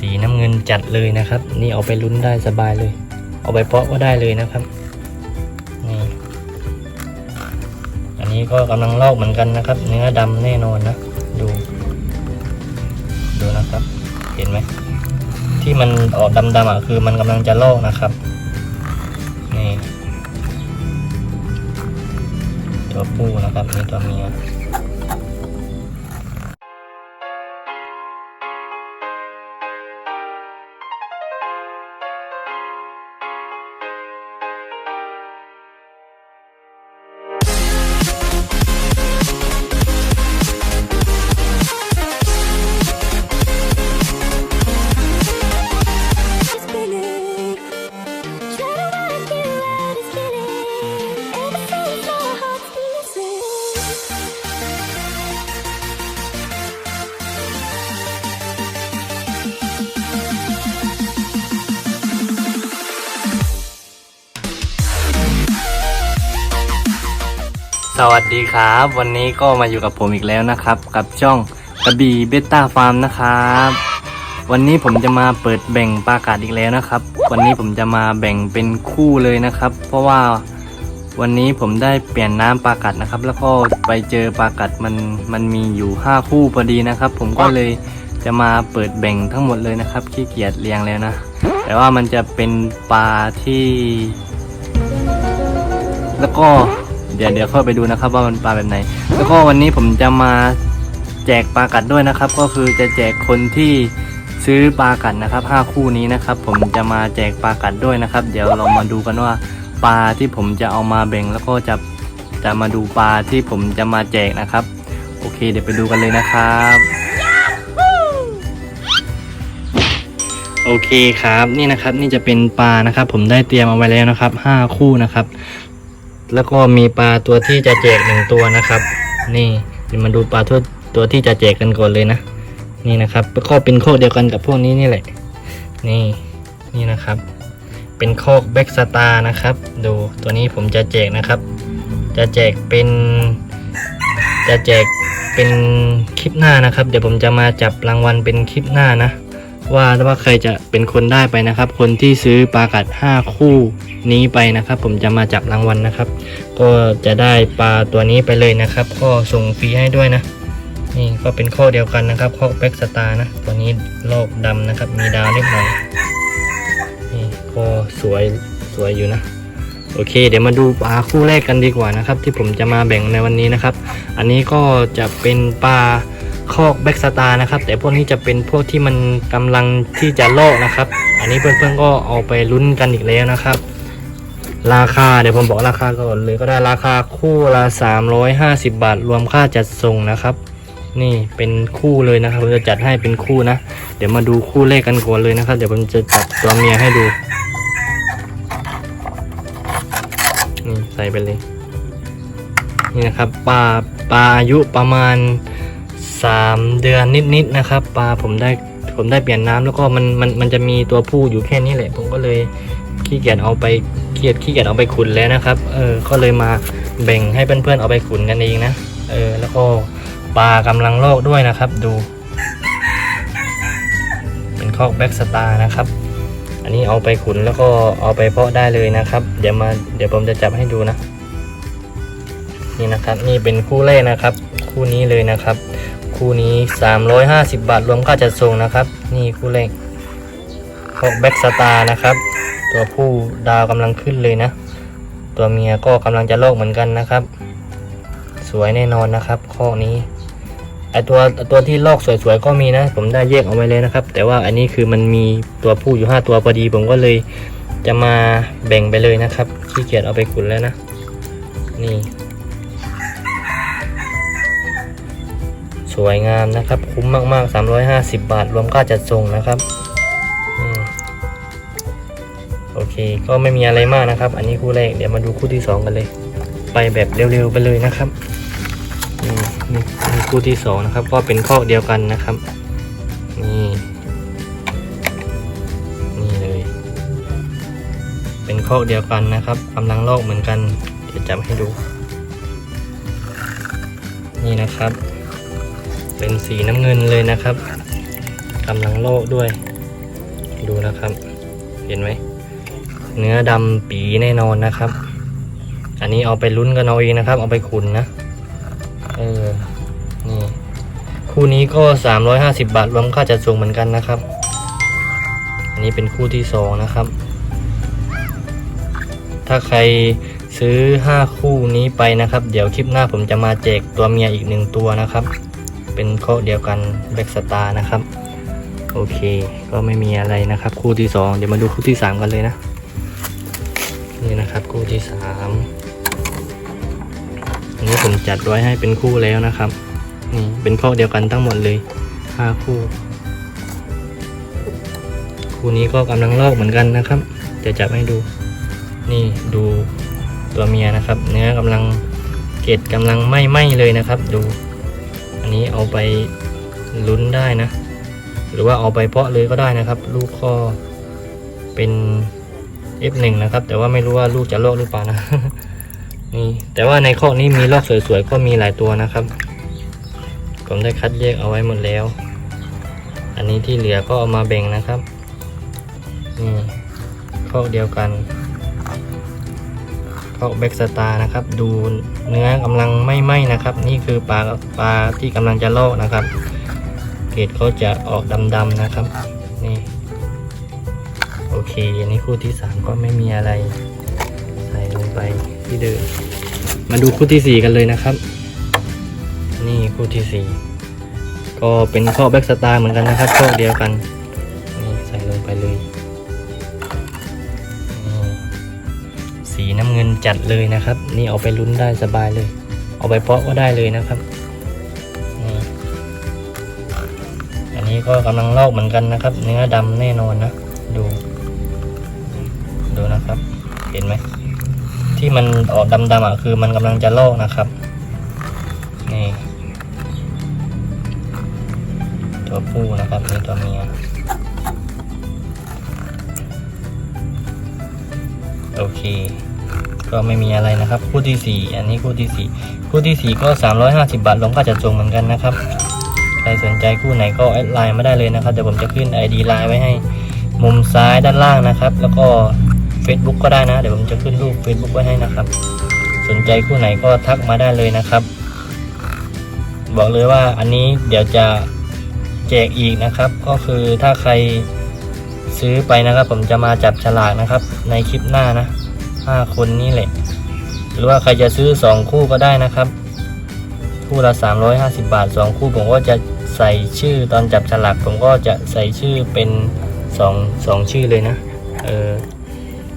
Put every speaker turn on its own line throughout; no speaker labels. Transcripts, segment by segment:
สีน้ำเงินจัดเลยนะครับ นี่เอาไปลุ้นได้สบายเลย เอาไปเพาะก็ได้เลยนะครับนี่อันนี้ก็กำลังลอกเหมือนกันนะครับ เนื้อดำแน่นอนนะดู ดูนะครับ เห็นไหมที่มันออกดำๆอะคือมันกำลังจะลอกนะครับนี่ตัวผู้นะครับนี่ตัวเมีย สวัสดีครับ วันนี้ก็มาอยู่กับผมอีกแล้วนะครับ กับช่องกระบี่เบต้าฟาร์มนะครับ วันนี้ผมจะมาเปิดแบ่งปลากัดอีกแล้วนะครับ วันนี้ผมจะมาแบ่งเป็นคู่เลยนะครับ เพราะว่าวันนี้ผมได้เปลี่ยนน้ำปลากัดนะครับ แล้วก็ไปเจอปลากัดมันมันมีอยู่ 5 คู่พอดีนะครับ ผมก็เลยจะมาเปิดแบ่งทั้งหมดเลยนะครับขี้เกียจเรียงแล้วนะ แต่ว่ามันจะเป็นปลาที่ แล้วก็ ดี๋ยวเดี๋ยวเข้าไปดูนะครับว่ามันปลาแบบไหน แล้วก็วันนี้ผมจะมาแจกปลากัดด้วยนะครับ ก็คือจะแจกคนที่ซื้อปลากัดนะครับห้าคู่นี้นะครับ ผมจะมาแจกปลากัดด้วยนะครับ เดี๋ยวเรามาดูกันว่าปลาที่ผมจะเอามาแบ่งแล้วก็จะจะมาดูปลาที่ผมจะมาแจกนะครับ โอเค เดี๋ยวไปดูกันเลยนะครับโอเคครับนี่นะครับนี่จะเป็นปลานะครับ ผมได้เตรียมเอาไว้แล้วนะครับห้าคู่นะครับ แล้วก็มีปลาตัวที่จะแจกหนึ่งตัวนะครับ นี่มาดูปลาตัวตัวที่จะแจกกันก่อนเลยนะ นี่นะครับก็เป็นโคกเดียวกันกับพวกนี้นี่แหละ นี่นี่นะครับ เป็นโคกแบ็กสตาร์นะครับ ดูตัวนี้ผมจะแจกนะครับ จะแจกเป็น จะแจกเป็นคลิปหน้านะครับ เดี๋ยวผมจะมาจับรางวัลเป็นคลิปหน้านะ ว่าว่าใครจะเป็นคนได้ไปนะครับ คนที่ซื้อปลากัด 5 คู่นี้ไปนะครับ ผมจะมาจับรางวัลนะครับ ก็จะได้ปลาตัวนี้ไปเลยนะครับ ก็ส่งฟรีให้ด้วยนะ นี่ก็เป็นข้อเดียวกันนะครับข้อแบ็กสตาร์นะตัวนี้โลกดำนะครับ มีดาวนิดหน่อยนี่ก็สวยสวยอยู่นะโอเค เดี๋ยวมาดูปลาคู่แรกกันดีกว่านะครับ ที่ผมจะมาแบ่งในวันนี้นะครับ อันนี้ก็จะเป็นปลา คอกแบ็กสตาร์นะครับ แต่พวกนี้จะเป็นพวกที่มันกำลังที่จะลอกนะครับ อันนี้เพื่อนๆก็เอาไปลุ้นกันอีกแล้วนะครับ ราคาเดี๋ยวผมบอกราคาก่อนเลยก็ได้ราคาคู่ละ350 บาท รวมค่าจัดส่งนะครับ นี่เป็นคู่เลยนะครับผมจะจัดให้เป็นคู่นะ เดี๋ยวมาดูคู่เลขกันก่อนเลยนะครับ เดี๋ยวผมจะจับตัวเมียให้ดูนี่ใส่ไปเลยนี่นะครับปลาปลาอายุประมาณ 3 เดือนนิดๆนะครับ ปลาผมได้ผมได้เปลี่ยนน้ำแล้วก็มันมันมันจะมีตัวผู้อยู่แค่นี้แหละ ผมก็เลยขี้เกียจเอาไปเกียจขี้เกียจเอาไปขุนแล้วนะครับ เออก็เลยมาแบ่งให้เพื่อนๆเอาไปขุนกันเองนะเออแล้วก็ปลากำลังลอกด้วยนะครับ ดู เป็นคอกแบ็กสตาร์นะครับ อันนี้เอาไปขุนแล้วก็เอาไปเพาะได้เลยนะครับ เดี๋ยวมาเดี๋ยวผมจะจับให้ดูนะ นี่นะครับ นี่เป็นคู่แรกนะครับ คู่นี้เลยนะครับ คู่นี้ 350 บาทรวมค่าจัดส่งนะครับ นี่คู่แรกคอกแบ็กสตาร์นะครับ ตัวผู้ดาวกำลังขึ้นเลยนะ ตัวเมียก็กำลังจะโลกเหมือนกันนะครับ สวยแน่นอนนะครับข้อนี้ไอตัวตัวที่ลอกสวยๆก็มีนะ ผมได้แยกเอาไว้เลยนะครับ แต่ว่าอันนี้คือมันมีตัวผู้อยู่ 5 ตัวพอดี ผมก็เลยจะมาแบ่งไปเลยนะครับขี้เกียจเอาไปขุนแล้วนะ นี่ วยงามนะครับ คุ้มมาก ๆ 350 บาท รวมค่าจัดส่งนะครับอโอเค ก็ไม่มีอะไรมากนะครับ อันนี้คู่แรกเดี๋ยวมาดูคู่ที่ 2 กันเลย ไปแบบเร็ว ๆ ไปเลยนะครับนี่นี่คู่ที่ 2 นะครับ ก็เป็นข้อเดียวกันนะครับ นี่นี่เลย เป็นข้อเดียวกันนะครับกำลังลอกเหมือนกันเดี๋ยวจับให้ดู นี่นะครับ เป็นสีน้ำเงินเลยนะครับกำลังโลกด้วย ดูนะครับ เห็นไหม เนื้อดำปีแน่นอนนะครับ อันนี้เอาไปลุ้นกันเอาเองนะครับ เอาไปขุนนะ เออ นี่ คู่นี้ก็ 350 บาทรวมค่าจัดส่งเหมือนกันนะครับ อันนี้เป็นคู่ที่สองนะครับ ถ้าใครซื้อ 5 คู่นี้ไปนะครับ เดี๋ยวคลิปหน้าผมจะมาแจกตัวเมียอีกหนึ่งตัวนะครับ เป็นข้อเดียวกันแบ็กสตาร์นะครับโอเค ก็ไม่มีอะไรนะครับ คู่ที่สองเดี๋ยวมาดูคู่ที่สามกันเลยนะ นี่นะครับคู่ที่สามอันนี้ผมจัดไว้ให้เป็นคู่แล้วนะครับนี่เป็นข้อเดียวกันทั้งหมดเลยห้าคู่ คู่นี้ก็กำลังลอกเหมือนกันนะครับ จะจับให้ดู นี่ดูตัวเมียนะครับ เนื้อกำลังเกล็ดกำลังไหม้ไหมเลยนะครับ ดู อันนี้เอาไปลุ้นได้นะ หรือว่าเอาไปเพาะเลยก็ได้นะครับ ลูกก็เป็น F1 นะครับ แต่ว่าไม่รู้ว่าลูกจะลอกหรือเปล่านะนี่แต่ว่าในข้อนี้มีลอกสวยๆก็มีหลายตัวนะครับ ผมได้คัดแยกเอาไว้หมดแล้ว อันนี้ที่เหลือก็เอามาแบ่งนะครับนี่ข้อเดียวกัน ข้อแบ็กสตาร์นะครับ ดูเนื้อกำลังไม่ไหม้นะครับ นี่คือปลาปลาที่กำลังจะลอกนะครับ เกรดเขาจะออกดำๆนะครับ นี่ โอเคอันนี้คู่ที่สามก็ไม่มีอะไร ใส่ลงไปที่เดิมมาดูคู่ที่สี่กันเลยนะครับ นี่คู่ที่สี่ก็เป็นข้อแบ็กสตาร์เหมือนกันนะครับข้อเดียวกัน สีน้ำเงินจัดเลยนะครับ นี่เอาไปลุ้นได้สบายเลย เอาไปเพาะก็ได้เลยนะครับอันนี้ก็กำลังลอกเหมือนกันนะครับ เนื้อดำแน่นอนนะ ดู ดูนะครับ เห็นไหมที่มันออกดำๆอะคือมันกำลังจะลอกนะครับนี่ตัวผู้นะครับนี่ตัวเมียโอเค ก็ไม่มีอะไรนะครับ คู่ที่สี่อันนี้คู่ที่สี่คู่ที่สี่ก็สามร้อยห้าสิบาทรวมค่าจัดส่งเหมือนกันนะครับ ใครสนใจคู่ไหนก็แอดไลน์มาได้เลยนะครับเดี๋ยวผมจะขึ้น ID ไลน์ไว้ให้มุมซ้ายด้านล่างนะครับ แล้วก็ Facebook ก็ได้นะ เดี๋ยวผมจะขึ้นรูป Facebook ไว้ให้นะครับ สนใจคู่ไหนก็ทักมาได้เลยนะครับ บอกเลยว่าอันนี้เดี๋ยวจะแจกอีกนะครับ ก็คือถ้าใครซื้อไปนะครับ ผมจะมาจับฉลากนะครับ ในคลิปหน้านะ ห้าคนนี่แหละ หรือว่าใครจะซื้อสองคู่ก็ได้นะครับ คู่ละ350บาทสองคู่ผมก็จะใส่ชื่อตอนจับฉลากผมก็จะใส่ชื่อเป็นสองสองชื่อเลยนะ เออ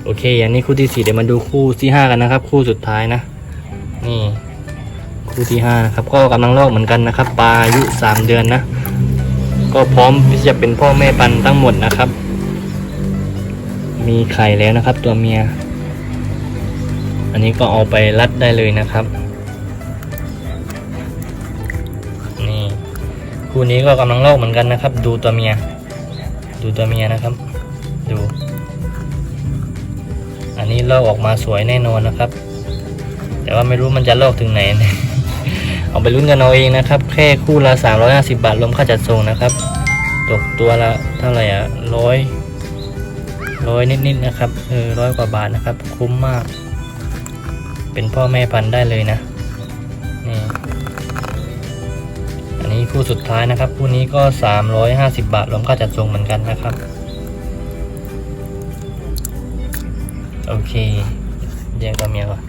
โอเคอย่างนี้คู่ที่สี่เดี๋ยวมาดูคู่ที่ห้ากันนะครับ คู่สุดท้ายนะ นี่ คู่ที่ห้านะครับ ก็กำลังลอกเหมือนกันนะครับ ปลาอายุสามเดือนนะ ก็พร้อมที่จะเป็นพ่อแม่ปันทั้งหมดนะครับ มีไข่แล้วนะครับ ตัวเมีย อันนี้ก็เอาไปรัดได้เลยนะครับนี่คู่นี้ก็กำลังลอกเหมือนกันนะครับ ดูตัวเมีย ดูตัวเมียนะครับ ดู อันนี้ลอกออกมาสวยแน่นอนนะครับ แต่ว่าไม่รู้มันจะลอกถึงไหนเอาไปลุ้นกันเอาเองนะครับ แค่คู่ละ 350 บาทรวมค่าจัดส่งนะครับ ตกตัวละเท่าไหร่อะร้อยร้อยนิดๆนะครับเออร้อยกว่าบาทนะครับ คุ้มมาก เป็นพ่อแม่พันธุ์ได้เลยนะนี่อันนี้คู่สุดท้ายนะครับคู่นี้ก็ 350 บาทรวมค่าจัดส่งเหมือนกันนะครับโอเคแยกตัวเมียก่อน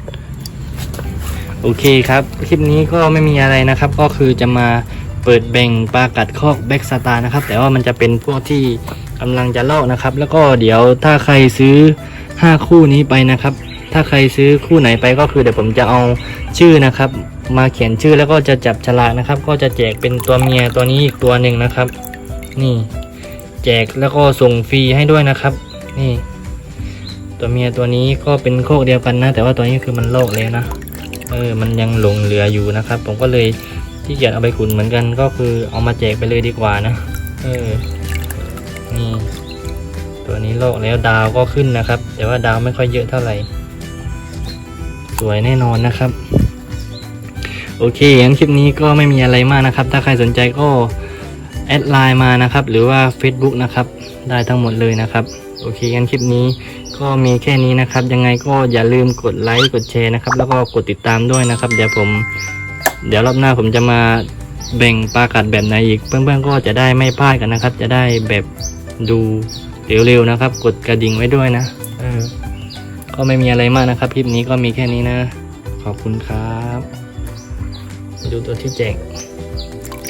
โอเคครับ คลิปนี้ก็ไม่มีอะไรนะครับ ก็คือจะมาเปิดแบ่งปลากัดคอกแบ็กสตาร์นะครับ แต่ว่ามันจะเป็นพวกที่กำลังจะลอกนะครับ แล้วก็เดี๋ยวถ้าใครซื้อ 5 คู่นี้ไปนะครับ ถ้าใครซื้อคู่ไหนไปก็คือเดี๋ยวผมจะเอาชื่อนะครับ มาเขียนชื่อแล้วก็จะจับฉลากนะครับ ก็จะแจกเป็นตัวเมียตัวนี้อีกตัวหนึ่งนะครับ นี่ แจกแล้วก็ส่งฟรีให้ด้วยนะครับ นี่ ตัวเมียตัวนี้ก็เป็นโคกเดียวกันนะ แต่ว่าตัวนี้คือมันโลกแล้วนะเออมันยังหลงเหลืออยู่นะครับ ผมก็เลยที่เกียจเอาไปขุนเหมือนกันก็คือเอามาแจกไปเลยดีกว่านะเออนี่ตัวนี้โลกแล้วดาวก็ขึ้นนะครับ แต่ว่าดาวไม่ค่อยเยอะเท่าไหร่ วยแน่นอนนะครับ โอเคงั้นคลิปนี้ก็ไม่มีอะไรมากนะครับ ถ้าใครสนใจก็แอดไลน์มานะครับ หรือว่า Facebook นะครับ ได้ทั้งหมดเลยนะครับ โอเคงั้นคลิปนี้ก็มีแค่นี้นะครับ ยังไงก็อย่าลืมกดไลค์กดแชร์นะครับ แล้วก็กดติดตามด้วยนะครับ เดี๋ยวผม เดี๋ยวรอบหน้าผมจะมาแบ่งปลากัดแบบไหนอีก เพื่อนๆก็จะได้ไม่พลาดกันนะครับ จะได้แบบดูเร็วๆนะครับ กดกระดิ่งไว้ด้วยนะ ก็ไม่มีอะไรมากนะครับคลิปนี้ก็มีแค่นี้นะ ขอบคุณครับดูตัวที่แจก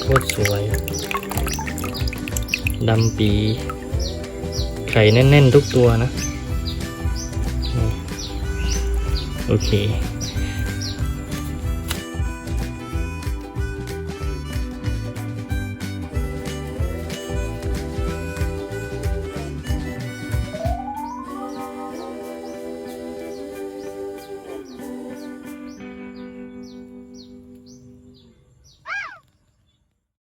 โคตรสวยดำปีไข่แน่น ๆ ทุกตัวนะ โอเค